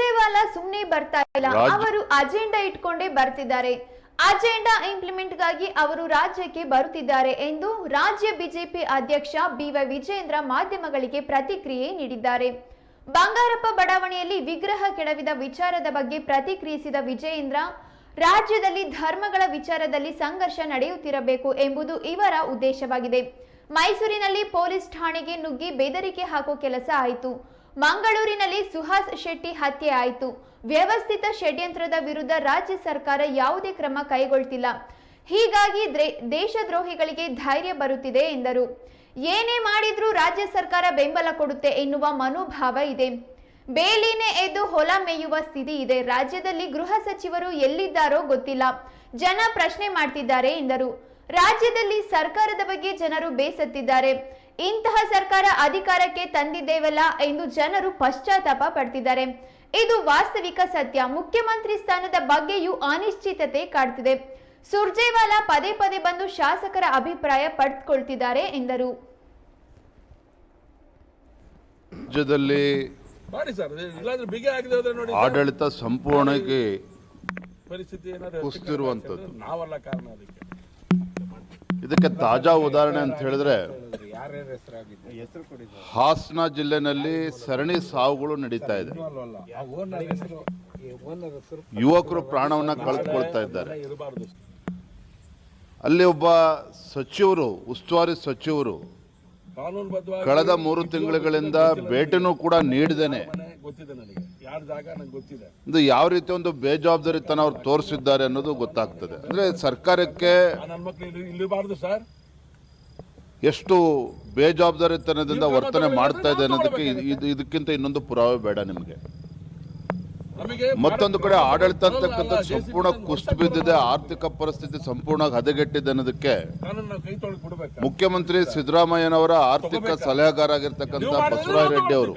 ಸುರ್ಜೇವಾಲಾ ಸುಮ್ನೆ ಬರ್ತಾ ಇಲ್ಲ. ಅವರು ಅಜೆಂಡಾ ಇಟ್ಕೊಂಡೇ ಬರ್ತಿದ್ದಾರೆ. ಅಜೆಂಡಾ ಇಂಪ್ಲಿಮೆಂಟ್ಗಾಗಿ ಅವರು ರಾಜ್ಯಕ್ಕೆ ಬರುತ್ತಿದ್ದಾರೆ ಎಂದು ರಾಜ್ಯ ಬಿಜೆಪಿ ಅಧ್ಯಕ್ಷ ಬಿವೈ ವಿಜೇಂದ್ರ ಮಾಧ್ಯಮಗಳಿಗೆ ಪ್ರತಿಕ್ರಿಯೆ ನೀಡಿದ್ದಾರೆ. ಬಂಗಾರಪ್ಪ ಬಡಾವಣೆಯಲ್ಲಿ ವಿಗ್ರಹ ಕೆಡವಿದ ವಿಚಾರದ ಬಗ್ಗೆ ಪ್ರತಿಕ್ರಿಯಿಸಿದ ವಿಜಯೇಂದ್ರ ರಾಜ್ಯದಲ್ಲಿ ಧರ್ಮಗಳ ವಿಚಾರದಲ್ಲಿ ಸಂಘರ್ಷ ನಡೆಯುತ್ತಿರಬೇಕು ಎಂಬುದು ಇವರ ಉದ್ದೇಶವಾಗಿದೆ. ಮೈಸೂರಿನಲ್ಲಿ ಪೊಲೀಸ್ ಠಾಣೆಗೆ ನುಗ್ಗಿ ಬೆದರಿಕೆ ಹಾಕೋ ಕೆಲಸ ಆಯಿತು. ಮಂಗಳೂರಿನಲ್ಲಿ ಸುಹಾಸ್ ಶೆಟ್ಟಿ ಹತ್ಯೆ ಆಯಿತು. ವ್ಯವಸ್ಥಿತ ಷಡ್ಯಂತ್ರದ ವಿರುದ್ಧ ರಾಜ್ಯ ಸರ್ಕಾರ ಯಾವುದೇ ಕ್ರಮ ಕೈಗೊಳ್ತಿಲ್ಲ. ಹೀಗಾಗಿ ದ್ರೇ- ದೇಶದ್ರೋಹಿಗಳಿಗೆ ಧೈರ್ಯ ಬರುತ್ತಿದೆ ಎಂದರು. ಏನೇ ಮಾಡಿದ್ರೂ ರಾಜ್ಯ ಸರ್ಕಾರ ಬೆಂಬಲ ಕೊಡುತ್ತೆ ಎನ್ನುವ ಮನೋಭಾವ ಇದೆ. ಬೇಲಿನೇ ಎದ್ದು ಹೊಲ ಮೇಯುವ ಸ್ಥಿತಿ ಇದೆ. ರಾಜ್ಯದಲ್ಲಿ ಗೃಹ ಸಚಿವರು ಎಲ್ಲಿದ್ದಾರೋ ಗೊತ್ತಿಲ್ಲ. ಜನ ಪ್ರಶ್ನೆ ಮಾಡ್ತಿದ್ದಾರೆ ಎಂದರು. ರಾಜ್ಯದಲ್ಲಿ ಸರ್ಕಾರದ ಬಗ್ಗೆ ಜನರು ಬೇಸತ್ತಿದ್ದಾರೆ. ಇಂತಹ ಸರ್ಕಾರ ಅಧಿಕಾರಕ್ಕೆ ತಂದಿದ್ದೇವಲ್ಲ ಎಂದು ಜನರು ಪಶ್ಚಾತ್ತಾಪ ಪಡ್ತಿದ್ದಾರೆ. ಇದು ವಾಸ್ತವಿಕ ಸತ್ಯ. ಮುಖ್ಯಮಂತ್ರಿ ಸ್ಥಾನದ ಬಗ್ಗೆಯೂ ಅನಿಶ್ಚಿತತೆ ಕಾಡ್ತಿದೆ. ಸುರ್ಜೇವಾಲಾ ಪದೇ ಪದೇ ಬಂದು ಶಾಸಕರ ಅಭಿಪ್ರಾಯ ಪಡೆದುಕೊಳ್ತಿದ್ದಾರೆ ಎಂದರು. ರಾಜ್ಯದಲ್ಲಿ ಮಾಡಿ ಸರ್ ಇಲ್ಲಾಂದ್ರೆ ಬಿಗಿ ಆಗಿದೆ ಹೋದ್ರೆ ನೋಡಿ ಆಡಳಿತ ಸಂಪೂರ್ಣಕ್ಕೆ ಪರಿಸ್ಥಿತಿ ಏನಾದ್ರು ಕುಸಿದಿರುವಂಥದ್ದು. ನಾವಲ್ಲ ಕಾರಣ ಅದಕ್ಕೆ. ಇದಕ್ಕೆ ತಾಜಾ ಉದಾಹರಣೆ ಅಂತ ಹೇಳಿದ್ರೆ ಹಾಸನ ಜಿಲ್ಲೆನಲ್ಲಿ ಸರಣಿ ಸಾವುಗಳು ನಡೀತಾ ಇದೆ. ಯುವಕರು ಪ್ರಾಣವನ್ನ ಕಳೆದುಕೊಳ್ತಾ ಇದ್ದಾರೆ. ಅಲ್ಲಿ ಒಬ್ಬ ಸಚಿವರು ಉಸ್ತುವಾರಿ ಸಚಿವರು ಕಳೆದ ಮೂರು ತಿಂಗಳುಗಳಿಂದ ಭೇಟಿನೂ ಕೂಡ ನೀಡಿದ್ದೇನೆ. ಗೊತ್ತಿದೆ ನನಗೆ? ಯಾರ ಜಾಗ ಗೊತ್ತಿದೆ? ಇದು ಯಾವ ರೀತಿ ಒಂದು ಬೇಜವಾಬ್ದಾರಿತನ ಅವ್ರು ತೋರಿಸಿದ್ದಾರೆ ಅನ್ನೋದು ಗೊತ್ತಾಗ್ತದೆ. ಅಂದ್ರೆ ಸರ್ಕಾರಕ್ಕೆ ಎಷ್ಟು ಬೇಜವಾಬ್ದಾರಿತನದಿಂದ ವರ್ತನೆ ಮಾಡ್ತಾ ಇದೆ ಅನ್ನೋದಕ್ಕೆ ಇದು- ಇದು ಇದಕ್ಕಿಂತ ಇನ್ನೊಂದು ಪುರಾವೆ ಬೇಡ ನಿಮಗೆ. ಮತ್ತೊಂದು ಕಡೆ ಆಡಳಿತ ಅಂತಕ್ಕಂಥ ಸಂಪೂರ್ಣ ಕುಸ್ತು ಬಿದ್ದಿದೆ ಆರ್ಥಿಕ ಪರಿಸ್ಥಿತಿ ಸಂಪೂರ್ಣ ಹದಗೆಟ್ಟಿದೆ ಅನ್ನೋದಕ್ಕೆ ಮುಖ್ಯಮಂತ್ರಿ ಸಿದ್ದರಾಮಯ್ಯನವರ ಆರ್ಥಿಕ ಸಲಹೆಗಾರ ಆಗಿರ್ತಕ್ಕಂಥ ಬಸವರಾಜ ರೆಡ್ಡಿ ಅವರು.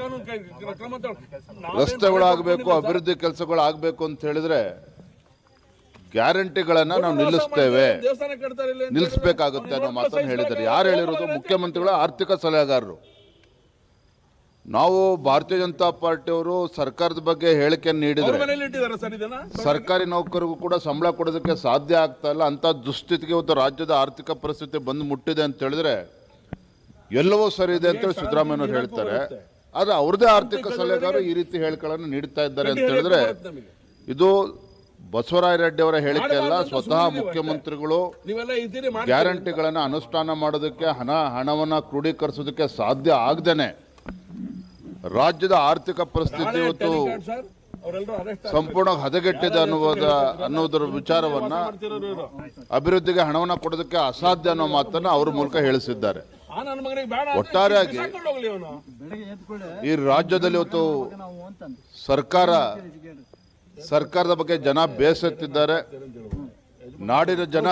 ರಸ್ತೆಗಳಾಗಬೇಕು ಅಭಿವೃದ್ಧಿ ಕೆಲಸಗಳು ಆಗಬೇಕು ಅಂತ ಹೇಳಿದ್ರೆ ಗ್ಯಾರಂಟಿಗಳನ್ನ ನಾವು. ನಿಲ್ಲಿಸ್ತೇವೆ. ನಿಲ್ಲಿಸಬೇಕಾಗುತ್ತೆ ಅನ್ನೋ ಮಾತನ್ನು ಹೇಳಿದ್ದಾರೆ ಯಾರು ಹೇಳಿರೋದು? ಮುಖ್ಯಮಂತ್ರಿಗಳ ಆರ್ಥಿಕ ಸಲಹೆಗಾರರು. ನಾವು ಭಾರತೀಯ ಜನತಾ ಪಾರ್ಟಿಯವರು ಸರ್ಕಾರದ ಬಗ್ಗೆ ಹೇಳಿಕೆ ನೀಡಿದ್ರು ಸರ್ಕಾರಿ ನೌಕರಿಗೂ ಕೂಡ ಸಂಬಳ ಕೊಡೋದಕ್ಕೆ ಸಾಧ್ಯ ಆಗ್ತಾ ಇಲ್ಲ. ಅಂತ ದುಸ್ಥಿತಿಗೆ ಇವತ್ತು ರಾಜ್ಯದ ಆರ್ಥಿಕ ಪರಿಸ್ಥಿತಿ ಬಂದು ಮುಟ್ಟಿದೆ ಅಂತ ಹೇಳಿದ್ರೆ ಎಲ್ಲವೂ ಸರಿ ಇದೆ ಅಂತೇಳಿ ಸಿದ್ದರಾಮಯ್ಯವ್ರು ಹೇಳ್ತಾರೆ. ಆದ್ರೆ ಅವ್ರದೇ ಆರ್ಥಿಕ ಸಲಹೆಗಾರರು ಈ ರೀತಿ ಹೇಳಿಕೆಗಳನ್ನು ನೀಡ್ತಾ ಇದ್ದಾರೆ ಅಂತ ಹೇಳಿದ್ರೆ ಇದು ಬಸವರಾಯ ರೆಡ್ಡಿ ಅವರ ಹೇಳಿಕೆ ಅಲ್ಲ ಸ್ವತಃ ಮುಖ್ಯಮಂತ್ರಿಗಳು ಗ್ಯಾರಂಟಿಗಳನ್ನು ಅನುಷ್ಠಾನ ಮಾಡೋದಕ್ಕೆ ಹಣ ಹಣವನ್ನು ಕ್ರೋಢೀಕರಿಸೋದಕ್ಕೆ ಸಾಧ್ಯ ಆಗದೇನೆ. ರಾಜ್ಯದ ಆರ್ಥಿಕ ಪರಿಸ್ಥಿತಿ ಇವತ್ತು ಸಂಪೂರ್ಣ ಹದಗೆಟ್ಟಿದೆ ಅನ್ನುವುದ ಅನ್ನೋದರ ವಿಚಾರವನ್ನ ಅಭಿವೃದ್ಧಿಗೆ ಹಣವನ್ನು ಕೊಡೋದಕ್ಕೆ ಅಸಾಧ್ಯ ಅನ್ನೋ ಮಾತನ್ನ ಅವ್ರ ಮೂಲಕ ಹೇಳಿಸಿದ್ದಾರೆ. ಆ ನನ್ನ ಮಗನಿಗೆ ಬೇಡ ಒಟ್ಟಾರೆಯಾಗಿ ಈ ರಾಜ್ಯದಲ್ಲಿ ಇವತ್ತು ಸರ್ಕಾರ ಸರ್ಕಾರದ ಬಗ್ಗೆ ಜನ ಬೇಸತ್ತಿದ್ದಾರೆ. ನಾಡಿನ ಜನ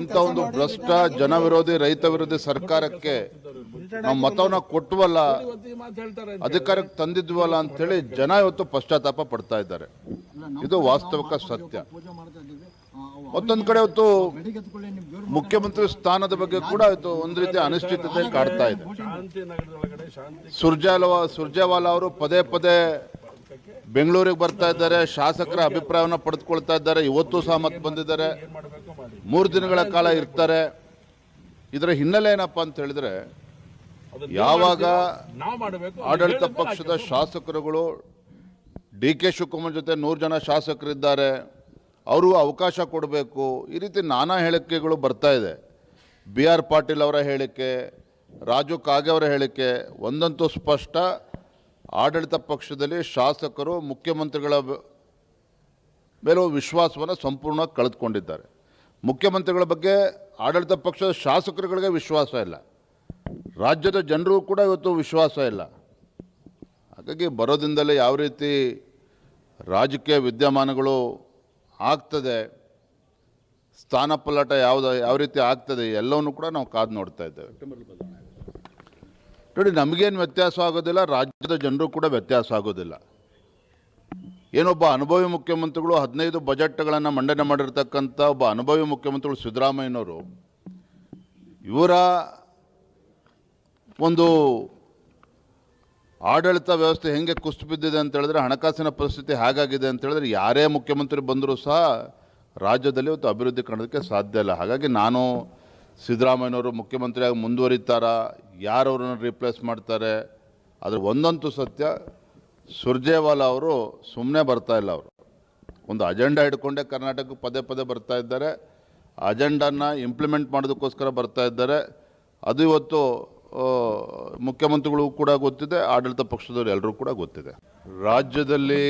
ಇಂಥ ಒಂದು ಭ್ರಷ್ಟ ಜನ ವಿರೋಧಿ ರೈತ ವಿರೋಧಿ ಸರ್ಕಾರಕ್ಕೆ ನಾವು ಮತವನ್ನ ಕೊಟ್ಟವಲ್ಲ ಅಧಿಕಾರಕ್ಕೆ ತಂದಿದ್ವಲ್ಲ ಅಂತೇಳಿ ಜನ ಇವತ್ತು ಪಶ್ಚಾತ್ತಾಪ ಪಡ್ತಾ ಇದ್ದಾರೆ. ಇದು ವಾಸ್ತವಿಕ ಸತ್ಯ. ಮತ್ತೊಂದು ಕಡೆ ಇವತ್ತು ಮುಖ್ಯಮಂತ್ರಿ ಸ್ಥಾನದ ಬಗ್ಗೆ ಕೂಡ ಇವತ್ತು ಒಂದು ರೀತಿ ಅನಿಶ್ಚಿತತೆ ಕಾಡ್ತಾ ಇದೆ. ಸುರ್ಜಾಲವ ಸುರ್ಜೇವಾಲಾ ಅವರು ಪದೇ ಪದೇ ಬೆಂಗಳೂರಿಗೆ ಬರ್ತಾ ಇದ್ದಾರೆ ಶಾಸಕರ ಅಭಿಪ್ರಾಯವನ್ನು ಪಡೆದುಕೊಳ್ತಾ ಇದ್ದಾರೆ ಇವತ್ತು ಸಹ ಮತ್ತೆ ಬಂದಿದ್ದಾರೆ. ಮೂರು ದಿನಗಳ ಕಾಲ ಇರ್ತಾರೆ. ಇದರ ಹಿನ್ನೆಲೆ ಏನಪ್ಪಾ ಅಂತ ಹೇಳಿದ್ರೆ ಯಾವಾಗ ಆಡಳಿತ ಪಕ್ಷದ ಶಾಸಕರುಗಳು ಡಿ ಕೆ ಶಿವಕುಮಾರ್ ಜೊತೆ ನೂರು ಜನ ಶಾಸಕರಿದ್ದಾರೆ ಅವರು ಅವಕಾಶ ಕೊಡಬೇಕು. ಈ ರೀತಿ ನಾನಾ ಹೇಳಿಕೆಗಳು ಬರ್ತಾ ಇದೆ. ಬಿ ಆರ್ ಪಾಟೀಲ್ ಅವರ ಹೇಳಿಕೆ ರಾಜು ಕಾಗೆ ಅವರ ಹೇಳಿಕೆ ಒಂದಂತೂ ಸ್ಪಷ್ಟ. ಆಡಳಿತ ಪಕ್ಷದಲ್ಲಿ ಶಾಸಕರು, ಮುಖ್ಯಮಂತ್ರಿಗಳ ಮೇಲೂ ವಿಶ್ವಾಸವನ್ನು ಸಂಪೂರ್ಣ ಕಳೆದುಕೊಂಡಿದ್ದಾರೆ. ಮುಖ್ಯಮಂತ್ರಿಗಳ ಬಗ್ಗೆ ಆಡಳಿತ ಪಕ್ಷದ ಶಾಸಕರುಗಳಿಗೆ ವಿಶ್ವಾಸ ಇಲ್ಲ. ರಾಜ್ಯದ ಜನರು ಕೂಡ ಇವತ್ತು ವಿಶ್ವಾಸ ಇಲ್ಲ. ಹಾಗಾಗಿ ಬರೋದಿಂದಲೇ ಯಾವ ರೀತಿ ರಾಜಕೀಯ ವಿದ್ಯಮಾನಗಳು ಆಗ್ತದೆ, ಸ್ಥಾನಪಲ್ಲಟ ಯಾವುದು, ಯಾವ ರೀತಿ ಆಗ್ತದೆ ಎಲ್ಲವನ್ನು ಕೂಡ ನಾವು ಕಾದು ನೋಡ್ತಾ ಇದ್ದೇವೆ. ನೋಡಿ, ನಮಗೇನು ವ್ಯತ್ಯಾಸ ಆಗೋದಿಲ್ಲ, ರಾಜ್ಯದ ಜನರು ಕೂಡ ವ್ಯತ್ಯಾಸ ಆಗೋದಿಲ್ಲ. ಏನೊಬ್ಬ ಅನುಭವಿ ಮುಖ್ಯಮಂತ್ರಿಗಳು ಹದಿನೈದು ಬಜೆಟ್ಗಳನ್ನು ಮಂಡನೆ ಮಾಡಿರ್ತಕ್ಕಂಥ ಒಬ್ಬ ಅನುಭವಿ ಮುಖ್ಯಮಂತ್ರಿಗಳು ಸಿದ್ದರಾಮಯ್ಯನವರು, ಇವರ ಒಂದು ಆಡಳಿತ ವ್ಯವಸ್ಥೆ ಹೆಂಗೆ ಕುಸ್ತು ಬಿದ್ದಿದೆ ಅಂತ ಹೇಳಿದ್ರೆ, ಹಣಕಾಸಿನ ಪರಿಸ್ಥಿತಿ ಹೇಗಾಗಿದೆ ಅಂತ ಹೇಳಿದ್ರೆ, ಯಾರೇ ಮುಖ್ಯಮಂತ್ರಿ ಬಂದರೂ ಸಹ ರಾಜ್ಯದಲ್ಲಿ ಇವತ್ತು ಅಭಿವೃದ್ಧಿ ಕಾಣೋದಕ್ಕೆ ಸಾಧ್ಯ ಇಲ್ಲ. ಹಾಗಾಗಿ ನಾನು ಸಿದ್ದರಾಮಯ್ಯನವರು ಮುಖ್ಯಮಂತ್ರಿಯಾಗಿ ಮುಂದುವರಿತಾರಾ? ಯಾರು ಅವ್ರನ್ನ ರಿಪ್ಲೇಸ್ ಮಾಡ್ತಾರೆ? ಆದರೆ ಒಂದಂತೂ ಸತ್ಯ, ಸುರ್ಜೇವಾಲಾ ಅವರು ಸುಮ್ಮನೆ ಬರ್ತಾ ಇಲ್ಲ ಅವರು. ಒಂದು ಅಜೆಂಡಾ ಹಿಡ್ಕೊಂಡೇ ಕರ್ನಾಟಕಕ್ಕೆ ಪದೇ ಪದೇ ಬರ್ತಾ ಇದ್ದಾರೆ. ಅಜೆಂಡಾನ ಇಂಪ್ಲಿಮೆಂಟ್ ಮಾಡೋದಕ್ಕೋಸ್ಕರ ಬರ್ತಾ ಇದ್ದಾರೆ. ಅದು ಇವತ್ತು ಮುಖ್ಯಮಂತ್ರಿಗಳಿಗೂ ಕೂಡ ಗೊತ್ತಿದೆ, ಆಡಳಿತ ಪಕ್ಷದವರು ಎಲ್ಲರೂ ಕೂಡ ಗೊತ್ತಿದೆ. ರಾಜ್ಯದಲ್ಲಿ